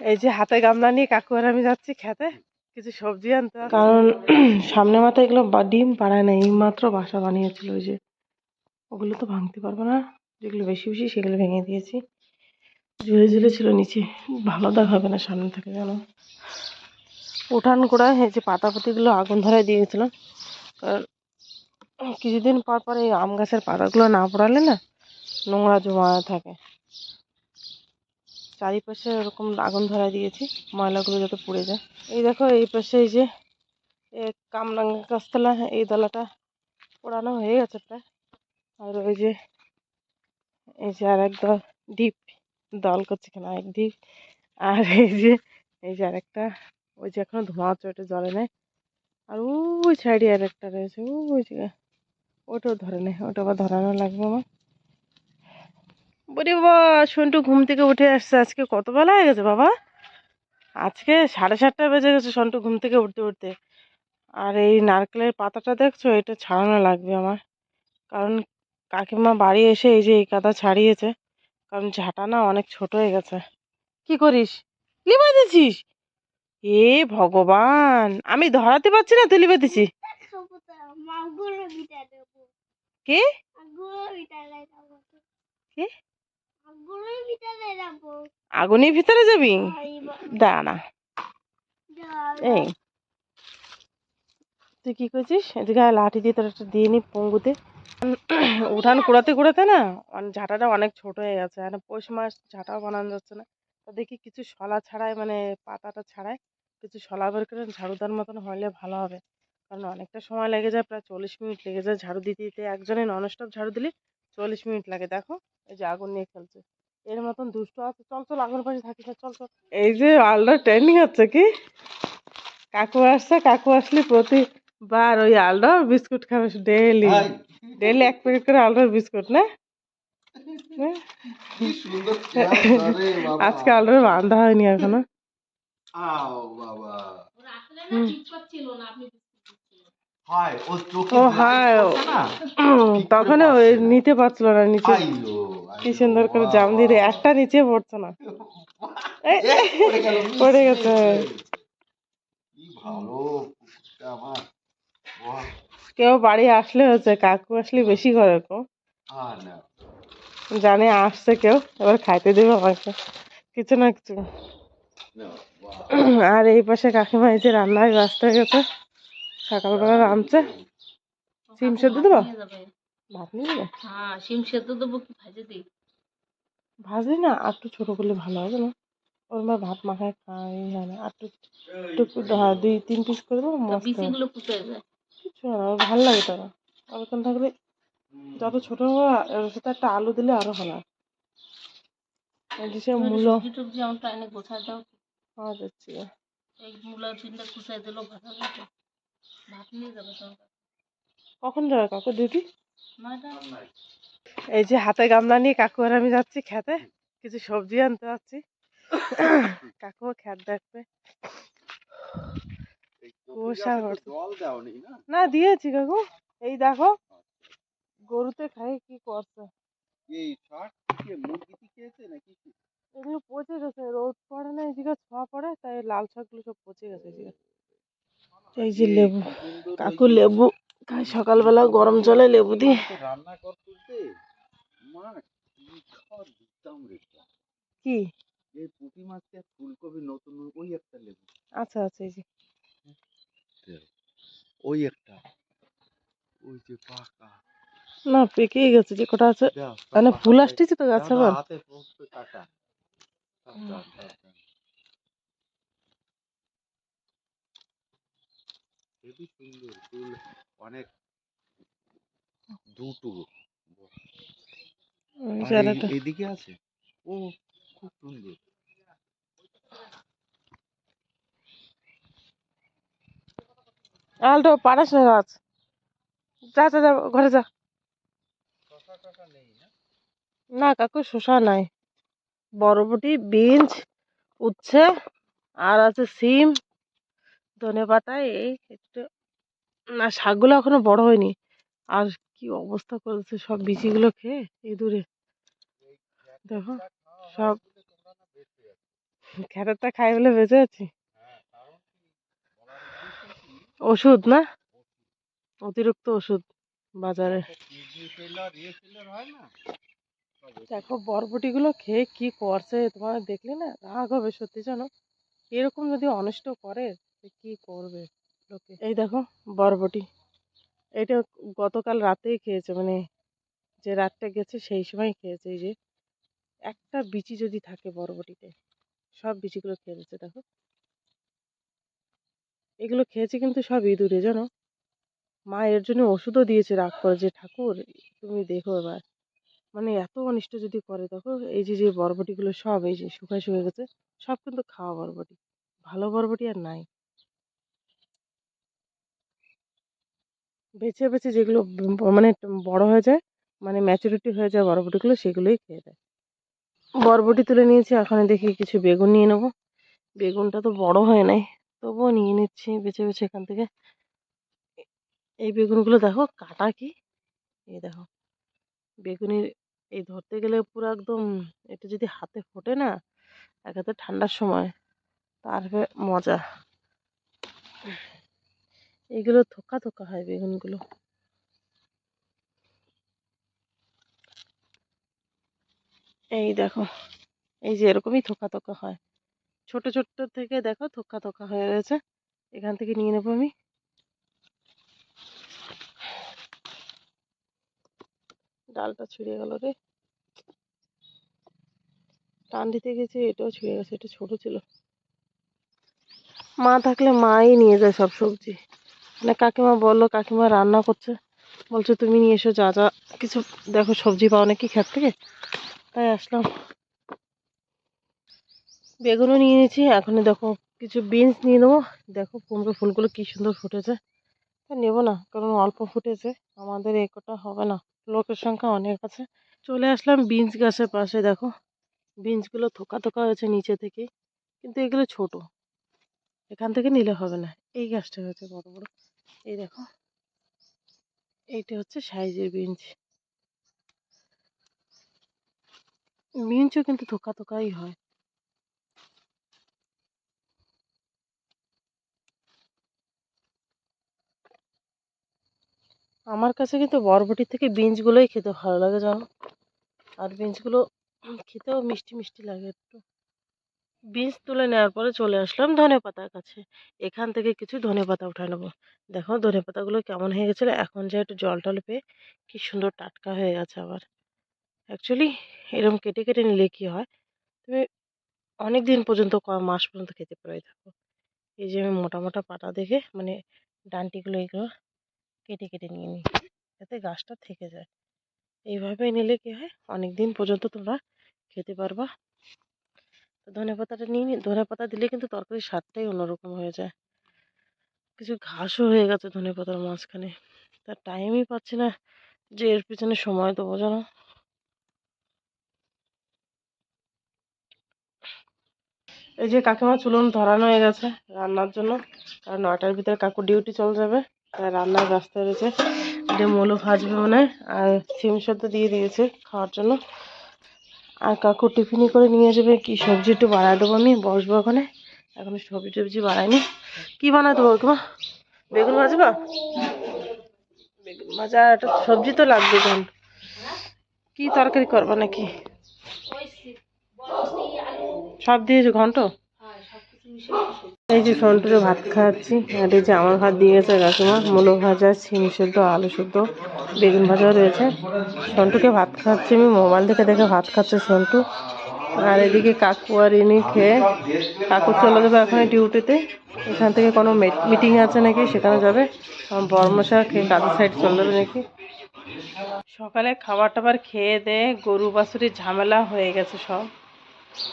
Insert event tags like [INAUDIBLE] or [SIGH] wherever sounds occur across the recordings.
এই যে হাতে গামলা নিয়ে কাকু আর আমি যাচ্ছি খেতে, কিছু সবজি আনতে কারণ [CLEARS THROAT] সামনে মাথায় এগুলো ডিম পাড়ায় না এই মাত্র বাসা বানিয়েছিল ওই যে। ওগুলো তো ভাঙতে পারব না, যেগুলো বেশি বেশি সেগুলো ভেঙে দিয়েছি। ঝুলে ঝুলে ছিল নিচে, ভালো দেখাবে না সামনে থেকে যেন। উঠান গোড়ায় এই যে পাতাপুতিগুলো আগুন ধরায় কারণ কিছুদিন পর পর এই আম গাছের পাতাগুলো না পড়ালে না নোংরা জমা থাকে। চারিপাশে এরকম আগুন ধরায় দিয়েছি, ময়লাগুলো যাতে পুড়ে যায়। এই দেখো, এই পাশে এই যে কামরাঙ্গা গাছতলা, এই দলাটা পোড়ানো হয়ে গেছে প্রায়। আর ওই যে, এই যে আর এক দল, ডিপ দল করছে কেন এক ডিপ। আর এই যে এই যে আরেকটা, ওই যে এখনও ধোঁয়া হচ্ছে ওটা জ্বলে নেই আর ওই সাইডে আর একটা রয়েছে, ওই যে, ওটাও ধরে নেই ওটা আবার ধরানো লাগবে আমার। বলি বাবা সন্টু ঘুম থেকে উঠে আসছে। আজকে কত বেলা হয়ে গেছে বাবা? আজকে সাড়ে সাতটা বেজে গেছে সন্টু ঘুম থেকে উঠতে উঠতে। আর এই নারকেলের পাতাটা দেখছ? এটা ছাড়ানো লাগবে আমার। কারণ কাকিমা বাড়ি এসে এই যে এই কাদা ছাড়িয়েছে কারণ ঝাঁটা না অনেক ছোট হয়ে গেছে। কি করিস? লিবাই দিছিস? এ ভগবান আমি ধরাতে পারছি না তুই লিবাই দিছিস কি? কি? আগুনের ভিতরে যাবি। দাঁড়া। এই। তুই কি করছিস? এদিকে লাঠি দিয়ে তোর একটা দিয়ে নি পঙ্গুতে। উঠান কুড়াতে কুড়াতে না ঝাঁটাটা অনেক ছোট হয়ে গেছে। আর পৌষ মাস ঝাঁটাও বানানো যাচ্ছে না। তো দেখি কিছু শলা ছাড়ায় মানে পাতাটা ছাড়ায় কিছু শলা বের করে ঝাড়ুদার মতন হলে ভালো হবে। কারণ অনেকটা সময় লেগে যায় প্রায় চল্লিশ মিনিট লেগে যায় ঝাড়ু দিতে দিতে। একজনে ননস্টপ ঝাড়ু দিলে চল্লিশ মিনিট লাগে দেখো। এই যে আগুন নিয়ে খেলছে। এর মতন দুষ্ট আছে। চল চল আগুন পাশে থাকিস না চল চল। এই যে আলদা ট্রেন্ডিং হচ্ছে কি? কাকু আসছে কাকু আসলে প্রতিবার ওই আলডার বিস্কুট খাবে ডেলি ডেলি এক প্যাকেট করে আলডার বিস্কুট না? কি সুন্দর চেহারা রে বাবা। আজকে আলডার বান্ধা হয়নি এখনও। আও বাবা। ও হায় তখন নিতে পারছিল না নিচে। কি সুন্দর করে জাম দিয়ে। একটা নিচে পড়ছে না। [LAUGHS] পড়ে গেছে। কেউ বাড়ি আসলে হচ্ছে কাকু আসলে বেশি করে কো জানে আসছে কেউ এবার খাইতে দেবে আমাকে। কিছু না কিছু। আর এই পাশে কাকিমা এই যে রান্নায় ব্যস্ত হয়ে গেছে। সকালবেলা রাঁধছে সিম সেদ্ধ দেবো? ভাত নিয়ে দেবে হ্যাঁ শিম সেদ্ধ দেবো কি ভাজে দিই? ভাজলি না আর একটু ছোটো করলে ভালো হবে না। ওর মা ভাত মাখায় খাই হয় না আর একটু একটু হ্যাঁ দুই তিন পিস করে দেবো মস্ত। কিছু না ওর ভালো লাগে তারা। ওরকম থাকলে যত ছোট হবে এর সাথে একটা আলু দিলে আরও ভালো হয়। এই যে সে মূলো। সবজি টবজি আমারটা এনে গোছায় দাও। তো। এই মূলা তিনটা কুচাই দিলেও ভাজা যাবে ভাত নিয়ে যাবে সরকার কখন যাবে কাকু? ডিউটি? এই যে হাতে গামলা নিয়ে কাকু আর আমি যাচ্ছি খেতে কিছু সবজি আনতে যাচ্ছি। কাকুও খেত দেখবে। না? দিয়েছি কাকু। এই দেখো গরুতে খাই কি করছে? এগুলো পচে গেছে রোদ পড়ে না এদিকে ছোঁয়া পড়ে তাই লাল শাকগুলো সব পচে গেছে এদিকে। এই যে লেবু কাকু লেবু খাই সকালবেলা গরম জলে লেবু দিয়ে। রান্না করতে মা কি এই পুঁটি মাছটা ফুলকপি নতুন ওই একটা লেবু। আচ্ছা আচ্ছা এই যে। ওই একটা ওই যে পাকা। না পেকেই গেছে যে কটা আছে। মানে ফুল আসতেছে তো গাছে। আবার? হাতে পড়ছে কাকা দাও, দাও, দাও, দাও। হেবি সুন্দর ফুল অনেক দুটো। এই- আছে? ও খুব সুন্দর। আলটো পারাস না গাছ যা যা যা ঘরে যা। শশা না কাকু শসা নাই। বরবটি বিনস উচ্ছে আর আছে সিম। ধনে পাতা এই একটু না, শাকগুলো এখনও বড় হয়নি। আর কি অবস্থা করেছে সব বিচিগুলো খেয়ে, এই দূরে। দেখো, সব খ্যাটারটা খাই বলে বেঁচে আছি। ওষুধ না? অতিরিক্ত ওষুধ বাজারে। দেখো, বরবটিগুলো খেয়ে কি করছে তোমার দেখলে না রাগ হবে, সত্যি জানো? এরকম যদি অনিষ্ট করে কি করবে লোকে? এই দেখো, বরবটি। এটা গতকাল রাতেই খেয়েছে মানে যে রাতটা গেছে সেই সময় খেয়েছে। এই যে একটা বিচি যদি থাকে বরবটিতে, সব বিচিগুলো খেয়ে দিচ্ছে দেখো। এগুলো খেয়েছে কিন্তু সব ইঁদুরে, জানো? মা এর জন্য ওষুধও দিয়েছে, রাগ করে যে, ঠাকুর, তুমি দেখো এবার। মানে এত অনিষ্ট যদি করে, দেখো, এই যে যে বরবটিগুলো সব, এই যে, শুকায় শুকিয়ে গেছে, সব কিন্তু খাওয়া বরবটি। ভালো বরবটি আর নাই। বেছে বেছে যেগুলো মানে বড় হয়ে যায় মানে ম্যাচুরিটি হয়ে যায় বরবটিগুলো, সেগুলোই খেয়ে দেয় বরবটি তুলে নিয়েছি, এখন দেখি কিছু বেগুন নিয়ে নেব। বেগুনটা তো বড় হয় নাই, তবুও নিয়ে নিচ্ছি, বেছে বেছে এখান থেকে। এই বেগুনগুলো দেখো কাটা কি? এই দেখো বেগুনের এই ধরতে গেলে পুরো একদম এটা যদি হাতে ফোটে না একাতে ঠান্ডার সময় তারপরে মজা। এইগুলো থোকা থোকা হয় বেগুনগুলো। এই দেখো, এই যে এরকমই থোকা থোকা হয়। ছোট ছোট থেকে দেখো থোকা থোকা হয়ে রয়েছে এখান থেকে নিয়ে নেব আমি। ডালটা ছুঁড়ে গেল রে। টান দিতে গেছে, এটাও ছুঁড়ে গেছে, এটা ছোট ছিল। মা থাকলে মাই নিয়ে যায় সব সবজি। মানে কাকিমা বলল, কাকিমা রান্না করছে। বলছে, তুমি নিয়ে এসো যা যা। কিছু দেখো, সবজি পাও নাকি ক্ষেত থেকে? তাই আসলাম। বেগুনও নিয়ে নিয়েছি। এখন দেখো, কিছু বিনস নিয়ে নেব। দেখো কুমড়ো ফুলগুলো কি সুন্দর ফুটেছে। নেব না, কারণ অল্প ফুটেছে। আমাদের এই কটা হবে না। লোকের সংখ্যা অনেক আছে। চলে আসলাম বিনস গাছের পাশে, দেখো। বিনসগুলো থোকা থোকা হয়েছে নিচে থেকে। কিন্তু এগুলো ছোট। এখান থেকে নিলে হবে না। এই গাছটা হয়েছে বড় বড়। এই দেখো, এইটা হচ্ছে সাইজের বিনস। বিনসও কিন্তু থোকা থোকাই হয়। আমার কাছে কিন্তু বরবটির থেকে বিনসগুলোই খেতে ভালো লাগে, জানো? আর বিনসগুলো খেতেও মিষ্টি মিষ্টি লাগে একটু। বীজ তুলে নেওয়ার পরে চলে আসলাম ধনে পাতার কাছে। এখান থেকে কিছু ধনে পাতা উঠায় নেব। দেখো ধনে পাতাগুলো কেমন হয়ে গেছিল, এখন যে একটু জল টল পেয়ে কি সুন্দর টাটকা হয়ে গেছে আবার। অ্যাকচুয়ালি এরকম কেটে কেটে নিলে কি হয়, তুমি অনেক দিন পর্যন্ত ক মাস পর্যন্ত খেতে পারো থাকো এই যে আমি মোটা মোটা পাতা দেখে মানে ডান্টিগুলো এগুলো কেটে কেটে নিয়ে নিই, যাতে গাছটা থেকে যায়। এইভাবে নিলে কি হয় অনেক দিন পর্যন্ত তোমরা খেতে পারবা। তো ধনে পাতাটা নিয়ে নিই ধনে পাতা দিলে কিন্তু তরকারির স্বাদটাই অন্যরকম হয়ে যায়। কিছু ঘাসও হয়ে গেছে ধনে পাতার মাঝখানে। তার টাইমই পাচ্ছি না যে এর পিছনে সময় দেবো জানো? এই যে কাকিমা চুলন ধরানো হয়ে গেছে রান্নার জন্য। কারণ নয়টার ভিতরে কাকু ডিউটি চলে যাবে। তাই রান্নার ব্যস্ত রয়েছে। যে মুলো ভাজবে মনে আর সিম সেদ্ধ দিয়ে দিয়েছে খাওয়ার জন্য। আর কাকু টিফিনি করে নিয়ে যাবে কি সবজি একটু বানায় দেবো আমি? বসবো ওখানে। এখন সবজি টবজি বানাইনি। কি বানাই দেবো কাকিমা বেগুন ভাজবা? বেগুন ভাজা একটা সবজি তো লাগবে এখন। কি তরকারি করবা নাকি? সব দিয়েছ ঘন্ট? এই যে সন্টুরে ভাত খাওয়াচ্ছি আর এই যে আমার ভাত দিয়ে গেছে কাকিমা, মূলো ভাজা সিম সেদ্ধ, আলু সেদ্ধ, বেগুন ভাজাও রয়েছে। সন্টুকে ভাত খাওয়াচ্ছি আমি মোবাইল দেখে দেখে ভাত খাচ্ছে সন্টু। আর এদিকে কাকু আর ইনি খেয়ে, কাকু চলে যাবে এখন ডিউটিতে। এখান থেকে কোনো মিটিং আছে নাকি? সেখানে যাবে। বর্মশা খেয়ে কাজের সাইড চলে যাবে নাকি? সকালে খাবার টাবার খেয়ে দেয়ে গরু বাছুরির ঝামেলা হয়ে গেছে সব।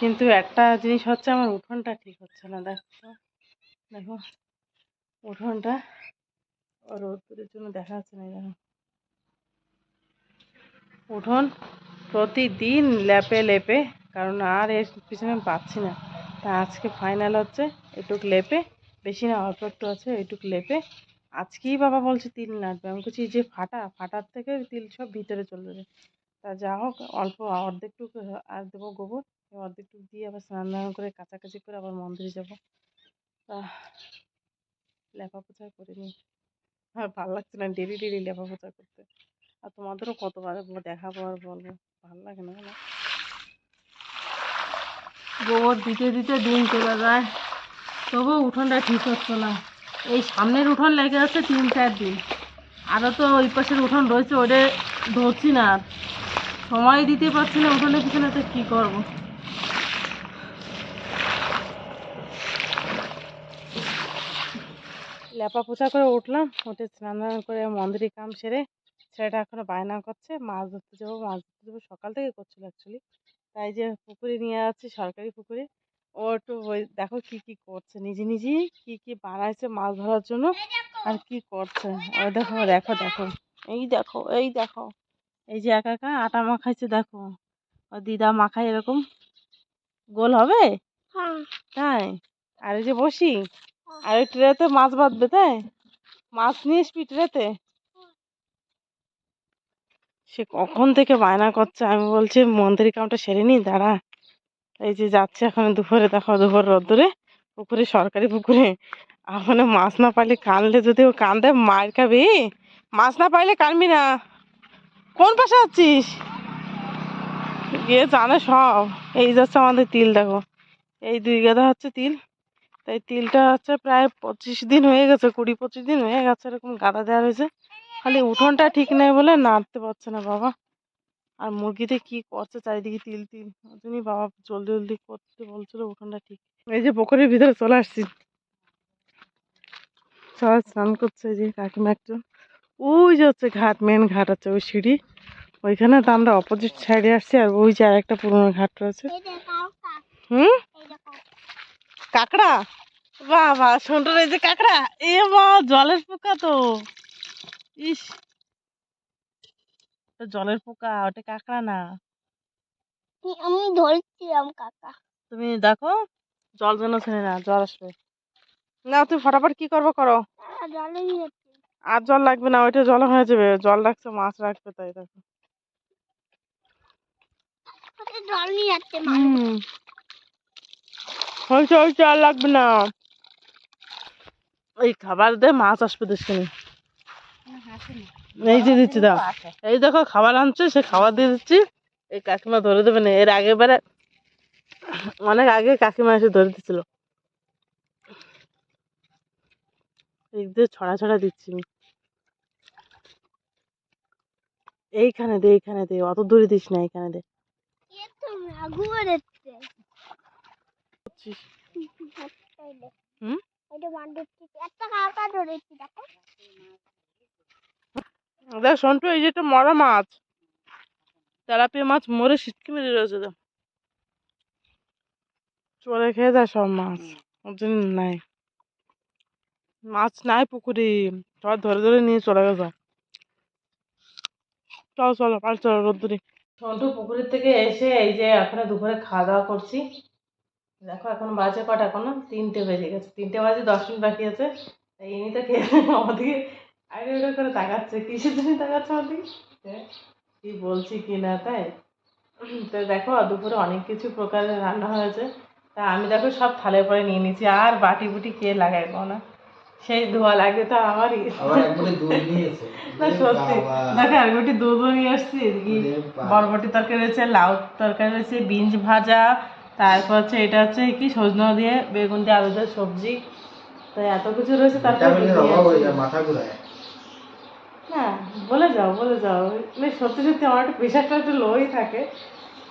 কিন্তু একটা জিনিস হচ্ছে আমার উঠোনটা ঠিক হচ্ছে না, দেখো। দেখো, উঠোনটা রোদ্দুরের জন্য দেখা যাচ্ছে না দেখো। উঠোন প্রতিদিন লেপে লেপে, কারণ আর এর পিছনে পাচ্ছি না। তা আজকে ফাইনাল হচ্ছে, এটুক লেপে, বেশি না, অল্প একটু আছে, এটুক লেপে। আজকেই বাবা বলছে তিল নাটবে আমি বলছি যে ফাটা, ফাটার থেকে তিল সব ভিতরে চলে যাবে। তা যা হোক, অল্প অর্ধেকটুকু আর দেবো গোবর অর্ধেকটুকু দিয়ে আবার স্নান টান করে কাছাকাছি করে আবার মন্দিরে যাব। তা লেপা পোছা করে নিই আর ভালো লাগছে না, ডেলি ডেলি লেপা পোছা করতে। আর তোমাদেরও কতবার দেখাবো আর বলব, ভালো লাগে না না গোবর দিতে দিতে দিন চলে যায়। তবুও উঠোনটা ঠিক হচ্ছে না। এই সামনের উঠোন লেগে আছে তিন চার দিন। আরও তো ওই পাশের উঠোন রয়েছে ওটা ধরছি না সময় দিতে পারছি না, উঠোনের পিছনে তো কী করব? লেপা পোছা করে উঠলাম উঠে স্নান করে মন্দিরে কাম সেরে ছেলেটা এখনও বায়না করছে মাছ ধরতে যাব মাছ ধরতে যাব। সকাল থেকে করছিল অ্যাকচুয়ালি তাই যে পুকুরে নিয়ে যাচ্ছি সরকারি পুকুরে। ও একটু ওই দেখো কি কি করছে নিজে নিজেই কি কি বানাইছে মাছ ধরার জন্য আর কি করছে। ও দেখো দেখো দেখো। এই দেখো এই দেখো। এই যে একা একা আটা মাখাইছে দেখো। ও দিদা মাখায় এরকম। গোল হবে? তাই? আর এই যে বসি? আর ওই ট্রেতে মাছ বাঁধবে, তাই? মাছ নিয়ে আসবি ট্রেতে সে কখন থেকে বায়না করছে? আমি বলছি, মন্দির কামটা সেরে নি, দাঁড়া। এই যে যাচ্ছে এখন দুপুরে, দেখো দুপুর রোদ্দুরে, পুকুরে, সরকারি পুকুরে। এখন মাছ না পাইলে কানলে যদি ও কান্দে, মার খাবি? মাছ না পাইলে কানবি না। কোন পাশে আছিস? গিয়ে জানে সব। এই যাচ্ছে আমাদের তিল, দেখো। এই দুই গাদা হচ্ছে তিল। তাই তিলটা হচ্ছে প্রায় পঁচিশ দিন হয়ে গেছে কুড়ি পঁচিশ দিন হয়ে গেছে এরকম গাদা দেওয়া হয়েছে। খালি উঠোনটা ঠিক নেই বলে নাড়তে পারছে না বাবা। আর মুরগিতে কি করছে চারিদিকে তিল তিল। ওই জন্যই বাবা জলদি জলদি করতে বলছিল উঠোনটা ঠিক। এই যে পুকুরের ভিতরে চলে আসছি। সবাই স্নান করছে যে কাকিমা একজন ওই যে হচ্ছে ঘাট মেন ঘাট আছে ওই সিঁড়ি। ওইখানে তো আমরা অপোজিট সাইডে আসছি আর ওই যে আর একটা পুরোনো ঘাট রয়েছে। হুম? কাঁকড়া? বাহ বাহ সুন্দর এই যে কাঁকড়া। এ মা জলের পোকা তো। ইস। ওটা জলের পোকা ওটা কাঁকড়া না। আমি ধরছিলাম কাকা তুমি দেখো জল যেন ছেড়ে না জল আসবে। না তুমি ফটাফট কি করব করো। আর জল লাগবে না ওইটা জল হয়ে যাবে। জল রাখছে মাছ রাখবে তাই দেখো। জল নিয়ে যাচ্ছে হয়েছে হয়েছে, আর লাগবে না। এই খাবার দে, মাছ আসবে দেখিনি এই যে দিচ্ছি, দাও। এই দেখো, খাবার আনছে, সে খাবার দিয়ে দিচ্ছি। এই কাকিমা ধরে দেবে না, এর আগে বারে অনেক আগে কাকিমা এসে ধরে দিচ্ছিল এই দিয়ে ছড়া ছড়া দিচ্ছি আমি। এইখানে দে এইখানে দে, অত দূরে দিস না, এইখানে দে। হুম? দেখো। দেখ সন্টু এই যে একটা মরা মাছ। তেলাপিয়া মাছ মরে সিটকে মেরে রয়েছে তো চলে খেয়ে যায় সব মাছ। ওর জন্য নাই। মাছ নাই পুকুরে। সবাই ধরে ধরে নিয়ে চলে গেছে। চলো চলো পাল চলো রোদ্দুরে। সন্টু পুকুরের থেকে এসে এই যে এখন দুপুরে খাওয়া দাওয়া করছি। দেখো এখন বাজে কটা? এখনও তিনটে বেজে গেছে। তিনটে বাজে দশ মিনিট বাকি আছে। এই ইনি তো খেয়ে আমাদেরকে আইডে আইডে করে তাকাচ্ছে? কিসের জন্য তাকাচ্ছে আমাদেরকে? কি বলছি কি না তাই? তো দেখো দুপুরে অনেক কিছু প্রকারের রান্না হয়েছে। তা আমি দেখো সব থালে পরে নিয়ে নিয়েছি। আর বাটি বুটি কে লাগাইবো না? সেই ধোয়া লাগবে তো আমারই। [LAUGHS] না সত্যি। দেখো আর গোটি দুধও নিয়ে আসছি। বরবটি তরকারি রয়েছে লাউ তরকারি রয়েছে বিনস ভাজা তারপর হচ্ছে এটা হচ্ছে কি সজনা দিয়ে বেগুন দিয়ে আলু দিয়ে সবজি। তো এত কিছু রয়েছে তারপর হয়ে মাথা ঘুরায়। হ্যাঁ বলে যাও বলে যাও। মানে সত্যি সত্যি আমার একটা প্রেশারটা একটু লোই থাকে।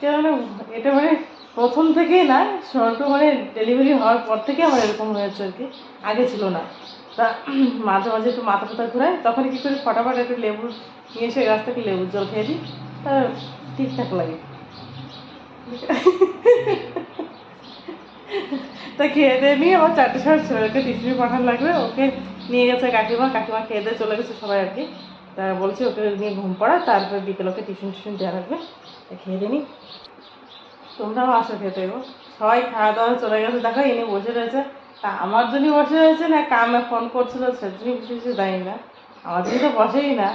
কেন এটা মানে প্রথম থেকেই না শর্ট মানে ডেলিভারি হওয়ার পর থেকে আমার এরকম হয়েছে আর কি। আগে ছিল না। তা [CLEARS THROAT] মাঝে মাঝে একটু মাথা ফাথা ঘুরায় তখন কি করি ফটাফট একটু লেবু নিয়ে এসে গাছ থেকে লেবুর জল খেয়ে দিই তা ঠিকঠাক লাগে। [LAUGHS] তা খেয়ে দিয়ে নিয়ে আমার চারটে সময় ছেলেকে টিফিনে পাঠানো লাগবে, ওকে নিয়ে গেছে কাকিমা কাকিমা খেয়ে দিয়ে চলে গেছে সবাই আর কি। তা বলছি ওকে নিয়ে ঘুম পড়া, তারপরে বিকেল ওকে টিফিন টিফিন দেওয়া লাগবে, তা খেয়ে দিয়ে নি তোমরাও আসো খেতে গো সবাই খাওয়া দাওয়া চলে গেছে, দেখো ইনি বসে রয়েছে। তা আমার জন্য বসে রয়েছে না কামে ফোন করছিল সেজন্য বসে রয়েছে জানি না। আমার জন্য তো বসেই না।